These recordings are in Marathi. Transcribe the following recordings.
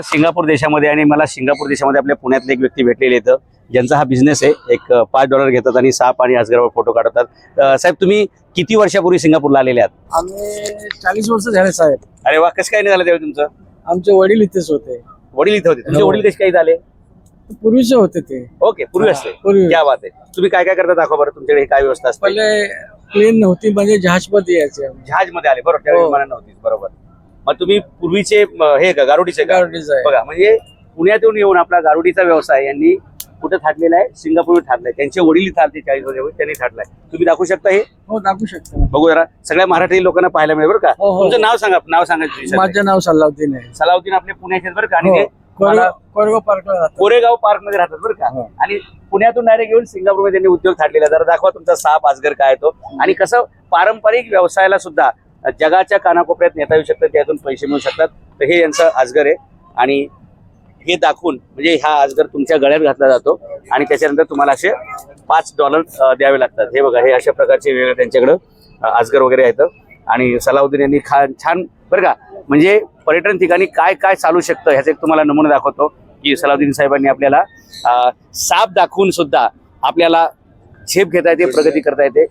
सिंगापूर देशामध्ये आणि मला सिंगापूर देशामध्ये आपल्या पुण्यातले एक व्यक्ती भेटलेले इथं. ज्यांचा हा बिझनेस आहे एक पाच डॉलर घेतात आणि साप आणि अजगरावर फोटो काढतात. साहेब तुम्ही किती वर्षापूर्वी सिंगापूरला आलेले आहात? आम्ही चाळीस वर्ष झाले साहेब. अरे वा कसं काय नाही झालं त्यावेळी तुमचं? आमचे वडील इथेच होते. वडील इथे होते. तुमचे हो. वडील कसे काही झाले? पूर्वीचे होते ते. ओके पूर्वी असते. पूर्वी. क्या बात आहे. तुम्ही काय काय करता दाखवा बरं तुमच्याकडे काय व्यवस्था असते? पहिले प्लेन नव्हती म्हणजे जहाजमध्ये यायचे आम्ही. जहाजमध्ये आले बरोबर त्यावेळी हो. विमानं नव्हती बरोबर. मग तुम्ही पूर्वीचे हे का गारुडीचे का? गारुडीचं आहे. बघा म्हणजे पुण्यातून येऊन आपला गारुडीचा व्यवसाय यांनी कुठे थाटलेला आहे? सिंगापूर थाटलाय. त्यांचे वडील आलते चाळीस वर्षापूर्वी त्यांनी थाटलाय. तुम्ही दाखवू शकता हे? हो दाखवू शकतो. बघू जरा. सगळ्या मराठी लोकांना पाहायला मिळेल बरं का. हो, हो. तुमचं नाव सांगा नाव सांगायचं विसरले. माझं नाव सल्लाउद्दीन आहे. सलाउद्दीन आपले पुण्याचे आहेत बरं का? आणि हो. ते मला कोरगाव कोरगाव पार्कला राहतो कोरेगाव पार्कमध्ये राहतात बरं का? हो. आणि पुण्यातून डायरेक्ट येऊन सिंगापूरमध्ये त्यांनी उद्योग थाटलेला जरा दाखवा तुमचा साप आजगर काय आहे तो. आणि कसं पारंपरिक व्यवसायाला सुद्धा जगाच्या कानाकोपऱ्यात नेता येऊ शकतात त्यातून पैसे मिळू शकतात. तर हे यांचं आजगर आहे. आणि हे दाखवून म्हणजे हा आजगर तुमच्या गळ्यात घातला जातो. आणि त्याच्यानंतर तुम्हाला असे पाच डॉलर द्यावे लागतात. हे बघा हे अशा प्रकारचे वेगळे त्यांच्याकडं अजगर आजगर वगैरे आहेत. आणि सलाउद्दीन यांनी खा छान बरं का म्हणजे पर्यटन ठिकाणी काय काय चालू शकतं ह्याचा एक तुम्हाला नमुना दाखवतो. की सलाउद्दीन साहेबांनी आपल्याला साप दाखवून सुद्धा आपल्याला झेप घेता येते प्रगती करता येते.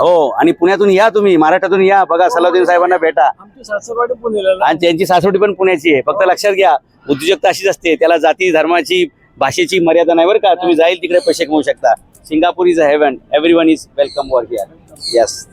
हो आणि पुण्यातून या तुम्ही महाराष्ट्रातून या. बघा सलाउद्दीन साहेबांना भेटा. आमची सासरवाडी पुण्याला आणि त्यांची सासवडी पण पुण्याची आहे. फक्त लक्षात घ्या उद्योजकता अशीच असते. त्याला जाती धर्माची भाषेची मर्यादा नाही बरं का. तुम्ही जाईल तिकडे पैसे कमवू शकता. Singapore is a heaven everyone is welcome वर हिअर येस